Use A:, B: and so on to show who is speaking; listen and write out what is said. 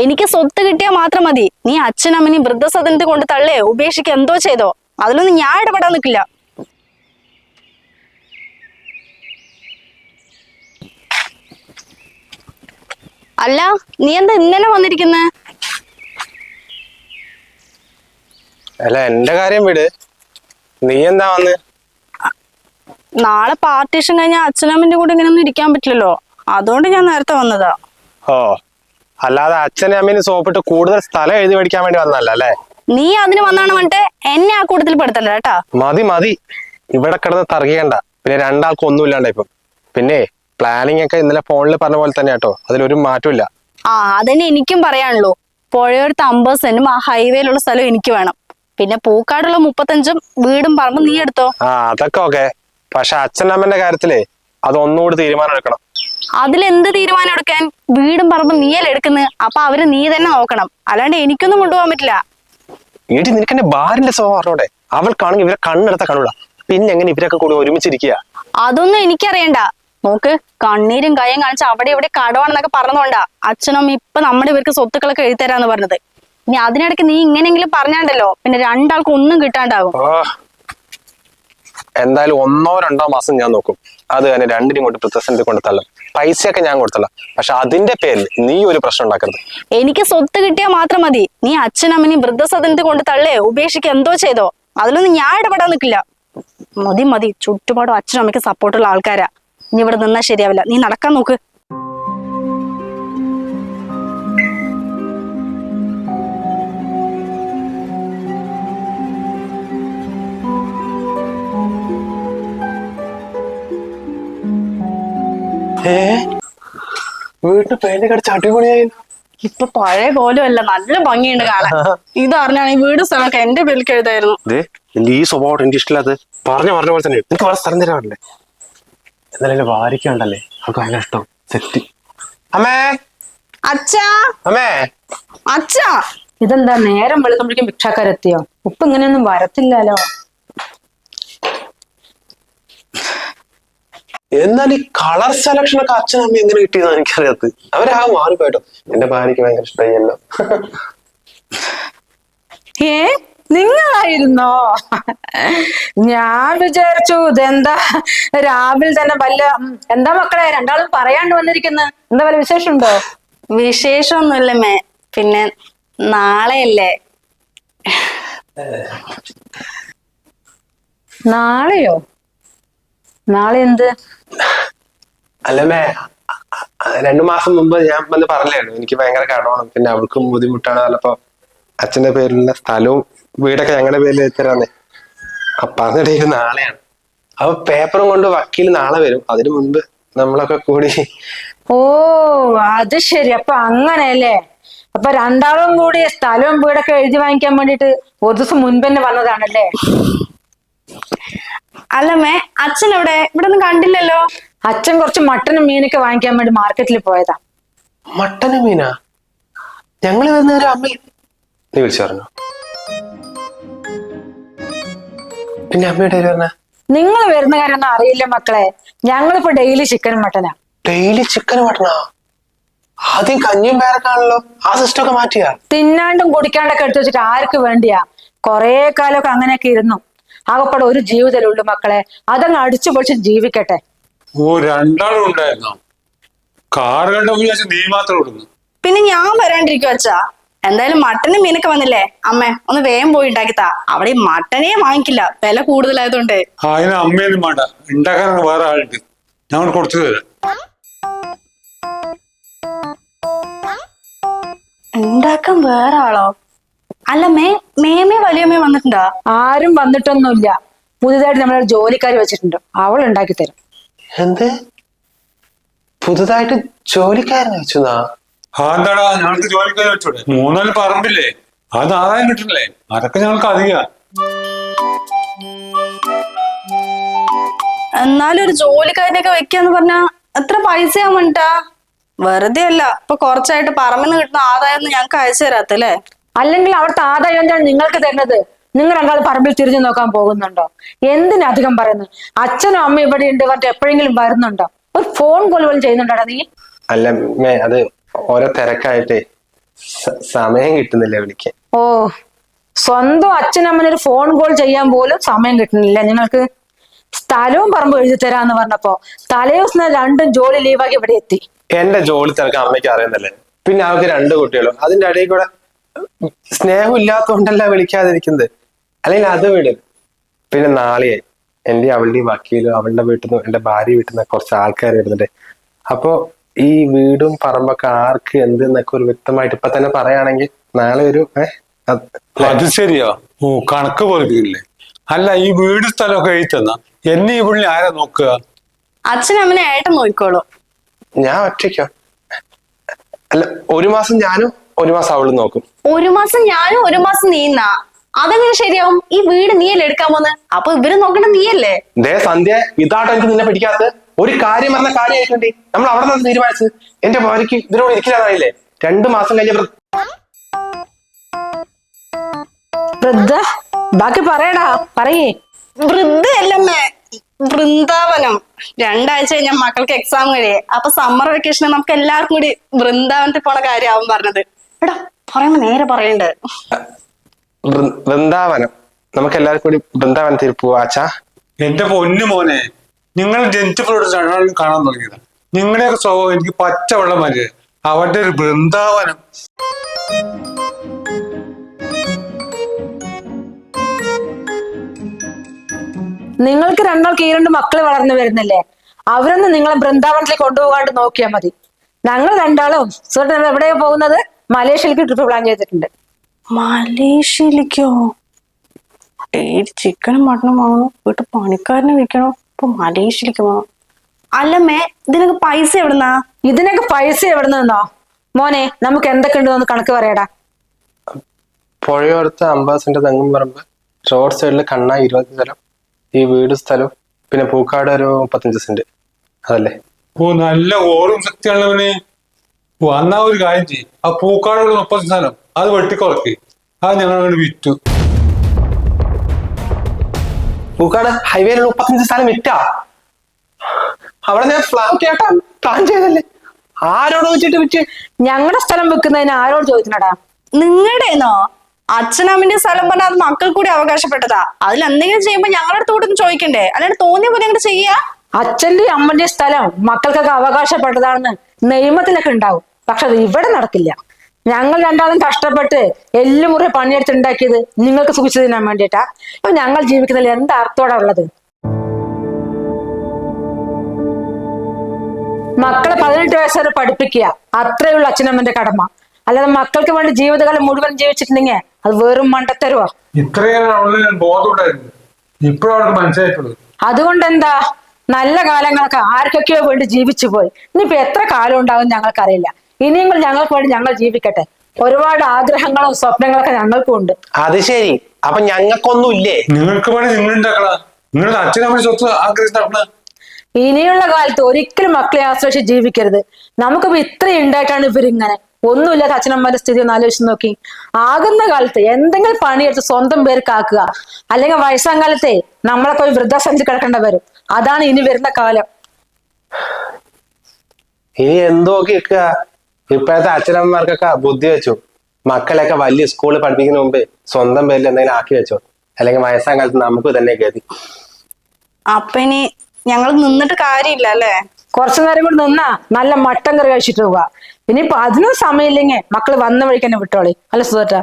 A: എനിക്ക് സ്വത്ത് കിട്ടിയാൽ മാത്രം മതി. നീ അച്ഛനമ്മനെ വൃദ്ധസദനത്തിൽ കൊണ്ട് തള്ളേ ഉപേക്ഷിക്കുക എന്തോ ചെയ്തോ. അതിലൊന്നും ഞാൻ ഇടപെടാൻ നിൽക്കില്ല അല്ല നീ എന്താ ഇന്നലെ വന്നിരിക്കുന്നത്
B: അല്ല എന്റെ കാര്യം വിട്. നീ എന്താ വന്ന്?
A: നാളെ പാർട്ടീഷൻ കഴിഞ്ഞ അച്ഛനമ്മന്റെ കൂടെ ഇങ്ങനെ ഒന്നും ഇരിക്കാൻ പറ്റില്ലല്ലോ. അതുകൊണ്ട് ഞാൻ നേരത്തെ വന്നതാ.
B: ഓ. അല്ലാതെ അച്ഛനെ അമ്മേനെ സോപ്പിട്ട് കൂടുതൽ സ്ഥലം എഴുതി മേടിക്കാൻ വേണ്ടി വന്നല്ല അല്ലേ?
A: നീ അതിന് വന്നാണ് വന്നിട്ട് എന്നെ ആ കൂട്ടത്തിൽ പെടുത്തല്ല കേട്ടാ?
B: മതി മതി. ഇവിടെ കിടന്ന് തർക്കിക്കണ്ട. പിന്നെ രണ്ടാൾക്കും ഒന്നും ഇല്ലാണ്ട ഇപ്പം. പിന്നെ പ്ലാനിങ് ഒക്കെ ഇന്നലെ ഫോണിൽ പറഞ്ഞ പോലെ തന്നെ കേട്ടോ. അതിലൊരു മാറ്റമില്ല
A: ആ അതന്നെ എനിക്കും പറയാനുള്ളൂ. പുഴയോടത്ത് അമ്പത് സെന്റും ആ ഹൈവേയിലുള്ള സ്ഥലം എനിക്ക് വേണം. പിന്നെ പൂക്കാടുള്ള മുപ്പത്തഞ്ചും വീടും പറമ്പും നീ എടുത്തോ?
B: ആ അതൊക്കെ ഓക്കെ പക്ഷെ അച്ഛനമ്മന്റെ കാര്യത്തിലേ അത് ഒന്നുകൂടി തീരുമാനം എടുക്കണം.
A: അതിലെന്ത് തീരുമാനം എടുക്കാൻ? വീടും പറമ്പും നീയല്ലേ എടുക്കുന്നത് അപ്പൊ അവർ നീ തന്നെ നോക്കണം. അല്ലാണ്ട് എനിക്കൊന്നും കൊണ്ടുപോകാൻ പറ്റില്ല.
B: ഏട്ടി നിനക്ക് എന്റെ ഭാര്യന്റെ സ്വഭാവം അറിഞ്ഞൂടെ? അവൾക്കാണെങ്കിൽ ഇവരെ കണ്ണെടുത്ത കണ്ണുള്ള പിന്നെ എങ്ങനെ ഇവരൊക്കെ കൂടി ഒരുമിച്ചിരിക്കുക?
A: അതൊന്നും എനിക്കറിയണ്ട. നോക്ക് കണ്ണീരും കയ്യും കാണിച്ച് അവിടെ ഇവിടെ കടവാണെന്നൊക്കെ പറഞ്ഞോണ്ടാ അച്ഛനും ഇപ്പൊ നമ്മുടെ ഇവർക്ക് സ്വത്തുക്കളൊക്കെ എഴുതരാന്ന് പറഞ്ഞത്. ഇനി അതിനിടയ്ക്ക് നീ ഇങ്ങനെങ്കിലും പറഞ്ഞാണ്ടല്ലോ പിന്നെ രണ്ടാൾക്കും ഒന്നും കിട്ടാണ്ടാകും
B: എന്തായാലും ഒന്നോ രണ്ടോ മാസം ഞാൻ നോക്കും. അത് തന്നെ രണ്ടിനും കൊണ്ട് പ്രസിഡന്റ് കൊണ്ട് തള്ളും. പൈസയൊക്കെ ഞാൻ കൊടുത്തല്ല. പക്ഷെ അതിന്റെ പേരിൽ നീ ഒരു പ്രശ്നം ഉണ്ടാക്കരുത്.
A: എനിക്ക് സ്വത്ത് കിട്ടിയാൽ മാത്രം മതി. നീ അച്ഛനമ്മനെയും വൃദ്ധസദനത്തിൽ കൊണ്ട് തള്ളേ ഉപേക്ഷിക്ക എന്തോ ചെയ്തോ. അതിലൊന്നും ഞാൻ ഇടപെടാൻ നിൽക്കില്ല. മതി മതി. ചുറ്റുപാടും അച്ഛനും അമ്മയ്ക്ക് സപ്പോർട്ടുള്ള ആൾക്കാരാ. നീ ഇവിടെ നിന്നാ ശരിയാവില്ല. നീ നടക്കാൻ നോക്ക്.
B: വീട്ടിൽ പെയിന്റ് കടിച്ച് അടിപൊളിയായി
A: ഇപ്പൊ പഴയ കോലമല്ല നല്ല ഭംഗിയുണ്ട് കാണാൻ. ഇത് അറിഞ്ഞാണ് ഈ വീട് സ്ഥലമൊക്കെ എന്റെ പേരിൽ എഴുതായിരുന്നു
B: എന്റെ ഈ സ്വഭാവം എനിക്ക് ഇഷ്ടമില്ലാത്ത പറഞ്ഞ പറഞ്ഞ പോലെ തന്നെ. എനിക്ക് വേറെ സ്ഥലം തരാറില്ലേ എന്നാലും വാരിക്കണ്ടല്ലേ? അവർക്ക് ഭയങ്കര ഇഷ്ടം. സെറ്റ് അമ്മേ!
A: അച്ഛാ!
B: അമ്മേ!
A: അച്ഛാ!
C: ഇതെന്താ നേരം വെളുക്കുമ്പോഴേക്കും ഭിക്ഷാക്കാരെത്തിയോ? ഉപ്പ് ഇങ്ങനെയൊന്നും വരത്തില്ലല്ലോ.
B: എന്നാൽ ഈ കളർ സെലക്ഷൻ ഒക്കെ അച്ഛനും അമ്മയും എങ്ങനെ കിട്ടിയെന്ന് എനിക്കറിയാത്ത അവരാ മാറിപ്പോയിട്ടോ എന്റെ ഭാര്യക്ക് ഭയങ്കര ഇഷ്ടമായല്ലോ
C: ഏ? നിങ്ങളായിരുന്നോ? ഞാൻ വിചാരിച്ചു ഇതെന്താ? രാവിലെ തന്നെ വല്ല എന്താ മക്കളെ രണ്ടാളും പറയാണ്ട് വന്നിരിക്കുന്നത് എന്താ വല്ല വിശേഷമുണ്ടോ?
A: വിശേഷമൊന്നുമില്ല മേ പിന്നെ നാളെയല്ലേ?
C: നാളെയോ? നാളെ എന്ത്?
B: അല്ലമ്മേ രണ്ടു മാസം മുമ്പ് ഞാൻ വന്ന് പറഞ്ഞായിരുന്നു എനിക്ക് ഭയങ്കര കടമാണ് പിന്നെ അവൾക്കും ബുദ്ധിമുട്ടാണ് അല്ലപ്പോ അച്ഛന്റെ പേരിലുള്ള സ്ഥലവും വീടൊക്കെ ഞങ്ങളുടെ പേരിൽ എത്തരാന്നേ അപ്പൊ അതിനിടയിൽ നാളെയാണ്. അപ്പൊ പേപ്പറും കൊണ്ട് വക്കീൽ നാളെ വരും. അതിനു മുൻപ് നമ്മളൊക്കെ കൂടി
C: ഓ അത് ശരി. അപ്പൊ അങ്ങനെയല്ലേ? അപ്പൊ രണ്ടാളും കൂടി സ്ഥലവും വീടൊക്കെ എഴുതി വാങ്ങിക്കാൻ വേണ്ടിട്ട് ഒരു ദിവസം മുൻപ് തന്നെ വന്നതാണല്ലേ?
A: അല്ല മേ അച്ഛൻ എവിടെ ഇവിടെ ഒന്നും കണ്ടില്ലല്ലോ.
C: അച്ഛൻ കുറച്ച് മട്ടനും മീനൊക്കെ വാങ്ങിക്കാൻ വേണ്ടി മാർക്കറ്റിൽ പോയതാ.
B: മട്ടനും മീനാ? ഞങ്ങൾ വരുന്നവരെ അമ്മ നീ വിളിച്ചു പറഞ്ഞു. പിന്നെ അമ്മയുടെ പറഞ്ഞ.
C: നിങ്ങൾ വരുന്ന കാര്യമൊന്നും അറിയില്ല മക്കളെ. ഞങ്ങളിപ്പോ ഡെയിലി ചിക്കൻ മട്ടനാ
B: ഡെയിലി ചിക്കൻ മട്ടനാ ആദ്യം കഞ്ഞിയും പേരക്കാണല്ലോ ആ സിസ്റ്റം ഒക്കെ മാറ്റിയാ?
C: തിന്നാണ്ടും കുടിക്കാണ്ടൊക്കെ എടുത്തു വെച്ചിട്ട് ആർക്ക് വേണ്ടിയാ? കൊറേ കാലമൊക്കെ അങ്ങനെയൊക്കെ ഇരുന്നു. ആകപ്പാടെ ഒരു ജീവിതമുള്ളൂ മക്കളെ. അതങ്ങ് അടിച്ചു പൊളിച്ച് ജീവിക്കട്ടെ.
D: ഓ രണ്ടാളും ഉണ്ടായിരുന്നു കാർ കണ്ടപ്പോ നീ മാത്രം
A: പിന്നെ ഞാൻ വരാണ്ടിരിക്കും അച്ഛാ. എന്തായാലും മട്ടനും മീനൊക്കെ വന്നില്ലേ? അമ്മേ ഒന്ന് വേഗം പോയി ഉണ്ടാക്കിത്താ. അവിടെ ഈ മട്ടനേ വാങ്ങിക്കില്ല. വില കൂടുതലായതുകൊണ്ട്.
D: ആ അതിന് അമ്മയൊന്നും വേണ്ട. ഉണ്ടാക്കാനാണ് വേറെ ആളുണ്ട്. ഞങ്ങൾ കൊടുത്തു തരാം.
A: ഉണ്ടാക്കാൻ വേറെ ആളോ? അല്ല മേ മേമേ വലിയമ്മേ വന്നിട്ടുണ്ടോ?
C: ആരും വന്നിട്ടൊന്നുമില്ല. പുതുതായിട്ട് നമ്മളൊരു ജോലിക്കാരി വെച്ചിട്ടുണ്ട്. അവൾ ഉണ്ടാക്കി തരും.
B: എന്ത്? പുതുതായിട്ട് ജോലിക്കാരനെ
D: വെച്ചു എന്താടാ ഞങ്ങൾക്ക് ജോലിക്കാരെ വെച്ചൂടെ? മൂന്നാൽ പറമ്പില്ലേ? അത് ആദായം കിട്ടണില്ലേ? അതൊക്കെ ഞങ്ങൾക്ക് അധികം.
A: എന്നാലും ഒരു ജോലിക്കാരനെയൊക്കെ വെക്കാന്ന് പറഞ്ഞാ എത്ര പൈസയാ വേണ്ടാ വെറുതെ അല്ല ഇപ്പൊ കുറച്ചായിട്ട് നിന്ന് കിട്ടുന്ന ആദായം ഒന്നും ഞങ്ങൾക്ക് അയച്ചു തരാത്തല്ലേ?
C: അല്ലെങ്കിൽ അവിടുത്തെ ആദായം എന്താണ് നിങ്ങൾക്ക് തരുന്നത്? നിങ്ങൾ രണ്ടാൾ പറമ്പിൽ തിരിഞ്ഞു നോക്കാൻ പോകുന്നുണ്ടോ? എന്തിനധികം പറയുന്നു അച്ഛനും അമ്മയും ഇവിടെ ഉണ്ട് പറഞ്ഞിട്ട് എപ്പോഴെങ്കിലും വരുന്നുണ്ടോ? ഒരു ഫോൺ കോൾ പോലും ചെയ്യുന്നുണ്ടോടാ നീ?
B: അല്ല അത് ഓരോ തിരക്കായിട്ടേ സമയം കിട്ടുന്നില്ല വിളിക്കാൻ
C: ഓ സ്വന്തം അച്ഛനമ്മനൊരു ഫോൺ കോൾ ചെയ്യാൻ പോലും സമയം കിട്ടുന്നില്ല. നിങ്ങൾക്ക് സ്ഥലവും പറമ്പ് എഴുതി തരാന്ന് പറഞ്ഞപ്പോ തലേ ദിവസം രണ്ടും ജോലി ലീവാക്കി ഇവിടെ എത്തി.
B: എന്റെ ജോലി തിരക്ക് അമ്മയ്ക്ക് അറിയുന്നല്ലേ. പിന്നെ അവർക്ക് രണ്ട് കുട്ടികളും. അതിന്റെ ഇടയിൽ കൂടെ സ്നേഹം ഇല്ലാത്തതുകൊണ്ടല്ല വിളിക്കാതിരിക്കുന്നത്. അല്ലെങ്കിൽ അത് വിടും. പിന്നെ നാളെ എന്റെ അവളുടെ വക്കീലും അവളുടെ വീട്ടിൽ നിന്ന് എന്റെ ഭാര്യ വീട്ടിൽ നിന്ന് കുറച്ച് ആൾക്കാർ വരുന്നുണ്ട്. അപ്പോ ഈ വീടും പറമ്പൊക്കെ ആർക്ക് എന്ത് എന്നൊക്കെ ഒരു വ്യക്തമായിട്ട് ഇപ്പൊ തന്നെ പറയുകയാണെങ്കിൽ നാളെ ഒരു അത്
D: അത് ശരിയാ. ഓ കണക്ക് പോലില്ലേ അല്ല ഈ വീട് സ്ഥലമൊക്കെ എഴുതി തന്ന എന്നെ ഈ പുള്ളി ആരാ നോക്കുക?
A: അച്ഛനമ്മനെ ഏട്ടൻ നോക്കിക്കോളൂ.
B: ഞാൻ ഒറ്റയ്ക്കോ. അല്ല ഒരു മാസം ഞാനും ഒരു മാസം അവൾ നോക്കും.
A: ഒരു മാസം ഞാനും ഒരു മാസം നീന്നാ. അതെങ്ങനെ ശരിയാവും? ഈ വീട് നീയല്ലേ എടുക്കാൻ പോന്ന്? അപ്പൊ ഇവർ നോക്കണ നീയല്ലേ?
B: ദേ സന്ധ്യ ഇതാട്ടോ എനിക്ക് നിന്നെ പിടിക്കാത്ത ഒരു കാര്യം പറഞ്ഞ കാര്യം ആയിക്കോട്ടെ നമ്മൾ അവിടെ നിന്ന് തീരുമാനിച്ചത്. എന്റെ ഭാര്യക്ക് ഇതിനോട് ഇരിക്കില്ലാതായില്ലേ? രണ്ടു മാസം കഴിഞ്ഞ
C: വൃദ്ധ ബാക്കി പറയടാ പറയേ.
A: വൃദ്ധയല്ലമ്മേ വൃന്ദാവനം. രണ്ടാഴ്ച കഴിഞ്ഞാൽ മക്കൾക്ക് എക്സാം കഴിയേ. അപ്പൊ സമ്മർ വെക്കേഷന് നമുക്ക് എല്ലാവർക്കും കൂടി വൃന്ദാവനത്തിൽ പോണ കാര്യമാവും പറഞ്ഞത്. എടാ പറയുമ്പോ നേരെ പറയണ്ട്.
B: വൃന്ദാവനം. നമുക്ക് എല്ലാവർക്കും കൂടി വൃന്ദാവനത്തിൽ പോവാ അച്ഛാ.
D: എന്റെ പൊന്നു മോനെ നിങ്ങൾ ജനിച്ചപ്പോഴോട് കാണാൻ തുടങ്ങിയത്. നിങ്ങളുടെയൊക്കെ സ്വഭാവം എനിക്ക് പച്ചവെള്ളം മതി. അവന്റെ ഒരു വൃന്ദാവനം.
C: നിങ്ങൾക്ക് രണ്ടാൾക്ക് ഈ രണ്ട് മക്കളെ വളർന്നു വരുന്നില്ലേ? അവരൊന്നും നിങ്ങളെ വൃന്ദാവനത്തിലേക്ക് കൊണ്ടുപോകാണ്ട് നോക്കിയാൽ മതി. ഞങ്ങൾ രണ്ടാളും സുഹൃത്തുക്കൾ എവിടെയാ പോകുന്നത്? മലേഷ്യയിലേക്ക് ട്രിപ്പ് പ്ലാൻ ചെയ്തിട്ടുണ്ട്.
A: മലേഷ്യയിലേക്കോ? ഡെയിലി ചിക്കനും മട്ടനും വാങ്ങണം. വീട്ടിൽ പണിക്കാരനെ വിൽക്കണോ ഇപ്പൊ മലേഷ്യയിലേക്ക് പോകണം അല്ലമ്മേ ഇതിനൊക്കെ പൈസ എവിടുന്നാ?
C: ഇതിനൊക്കെ പൈസ എവിടെ നിന്നോ മോനെ നമുക്ക് എന്തൊക്കെ ഉണ്ടെന്ന് കണക്ക് പറയടാ.
B: പുഴയോരത്ത് അംബാസിന്റെ സെന്റ് തെങ്ങും പറമ്പ് റോഡ് സൈഡിൽ കണ്ണ ഇരുപത് സ്ഥലം ഈ വീട് സ്ഥലം പിന്നെ പൂക്കാട് ഒരു മുപ്പത്തഞ്ച് സെന്റ്. അതല്ലേ?
D: ഓ നല്ല ഓർമ്മ ശക്തിയാണവന് വന്നാ ഒരു കാര്യം ചെയ്യും. ആ പൂക്കാടുള്ള മുപ്പത് സ്ഥലം അത് വെട്ടിക്കുറക്കി. അത് ഞങ്ങൾ അങ്ങനെ വിറ്റു.
B: പൂക്കാട് ഹൈവേയിലുള്ള മുപ്പത്തഞ്ച് സ്ഥലം വിറ്റാ. അവിടെ ഞാൻ ഫ്ലാറ്റ് ആക്കാൻ പ്ലാൻ ചെയ്തല്ലേ ആരോട് വെച്ചിട്ട് വിറ്റ്.
C: ഞങ്ങളുടെ സ്ഥലം വെക്കുന്നതിന് ആരോട് ചോദിക്കണടാ
A: നിങ്ങളുടെന്നോ അച്ഛനമ്മന്റെ സ്ഥലം പറഞ്ഞാൽ അത് മക്കൾ കൂടി അവകാശപ്പെട്ടതാ. അതിൽ എന്തെങ്കിലും ചെയ്യുമ്പോ ഞങ്ങളുടെ അടുത്ത് കൂടെ ഒന്ന് ചോദിക്കണ്ടേ? അല്ലാണ്ട് തോന്നിയ പോലെ ചെയ്യാ?
C: അച്ഛന്റെ അമ്മന്റെ സ്ഥലം മക്കൾക്കൊക്കെ അവകാശപ്പെട്ടതാണെന്ന് നിയമത്തിലൊക്കെ ഉണ്ടാവും. പക്ഷെ അത് ഇവിടെ നടക്കില്ല. ഞങ്ങൾ രണ്ടാളും കഷ്ടപ്പെട്ട് എല്ലുമുറി പണിയെടുത്തുണ്ടാക്കിയത് നിങ്ങൾക്ക് സൂക്ഷിച്ചു തിന്നാൻ വേണ്ടിയിട്ടാ. അപ്പൊ ഞങ്ങൾ ജീവിക്കുന്നതിൽ എന്താ അർത്ഥോടെ ഉള്ളത്? മക്കളെ പതിനെട്ട് വയസ്സ് വരെ പഠിപ്പിക്കുക. അത്രയുള്ള അച്ഛനമ്മന്റെ കടമ. അല്ലാതെ മക്കൾക്ക് വേണ്ടി ജീവിതകാലം മുഴുവൻ ജീവിച്ചിട്ടുണ്ടെങ്കിൽ അത് വെറും മണ്ടത്തരുവാ. അതുകൊണ്ട് എന്താ നല്ല കാലങ്ങൾക്ക് ആർക്കൊക്കെയോ വേണ്ടി ജീവിച്ചു പോയി. ഇനിയിപ്പോ എത്ര കാലം ഉണ്ടാകും ഞങ്ങൾക്കറിയില്ല. ഇനിയെങ്കിലും ഞങ്ങൾക്ക് വേണ്ടി ഞങ്ങൾ ജീവിക്കട്ടെ. ഒരുപാട് ആഗ്രഹങ്ങളും സ്വപ്നങ്ങളൊക്കെ ഞങ്ങൾക്കും ഉണ്ട്.
B: അത് ശരി. അപ്പൊ ഞങ്ങൾക്കൊന്നും ഇല്ലേ?
D: നിങ്ങൾക്ക് വേണ്ടി നിങ്ങൾ ഉണ്ടാക്കണ നിങ്ങളുടെ സ്വത്ത് ആഗ്രഹിച്ച്
C: ഇനിയുള്ള കാലത്ത് ഒരിക്കലും മക്കളെ ആശ്രയിച്ച് ജീവിക്കരുത്. നമുക്കിപ്പോ ഇത്രയും ഉണ്ടായിട്ടാണ് ഇവരിങ്ങനെ. ഒന്നുമില്ലാത്ത അച്ഛനമ്മന്റെ സ്ഥിതി ഒന്ന് ആലോചിച്ച് നോക്കി. ആകുന്ന കാലത്ത് എന്തെങ്കിലും പണിയെടുത്ത് സ്വന്തം പേർക്ക് ആക്കുക അല്ലെങ്കിൽ വയസ്സാം കാലത്തെ നമ്മളെ പോയി വൃദ്ധാശ്രമത്തിൽ കിടക്കേണ്ട വരും. അതാണ് ഇനി വരുന്ന കാലം.
B: ഇനി എന്തോ കേൾക്കുക ഇപ്പോഴത്തെ അച്ഛനമ്മമാർക്കൊക്കെ ബുദ്ധി വെച്ചു. മക്കളെയൊക്കെ വലിയ സ്കൂളിൽ പഠിപ്പിക്കുന്ന മുമ്പേ സ്വന്തം പേരിൽ എന്തെങ്കിലും ആക്കി വെച്ചോ. അല്ലെങ്കിൽ വയസ്സാം കാലത്ത് നമുക്ക് തന്നെ ഗതി.
A: അപ്പൊ ഇനി ഞങ്ങൾ നിന്നിട്ട് കാര്യമില്ല അല്ലേ?
C: കുറച്ചു നേരം കൂടി നിന്നാ നല്ല മട്ടൻ കറി കഴിച്ചിട്ട് പോവുക. ഇനിയിപ്പോ അതിനും സമയമില്ലെങ്കിൽ മക്കൾ വന്ന വഴിക്ക് തന്നെ വിട്ടോളി. അല്ല സുധേട്ടാ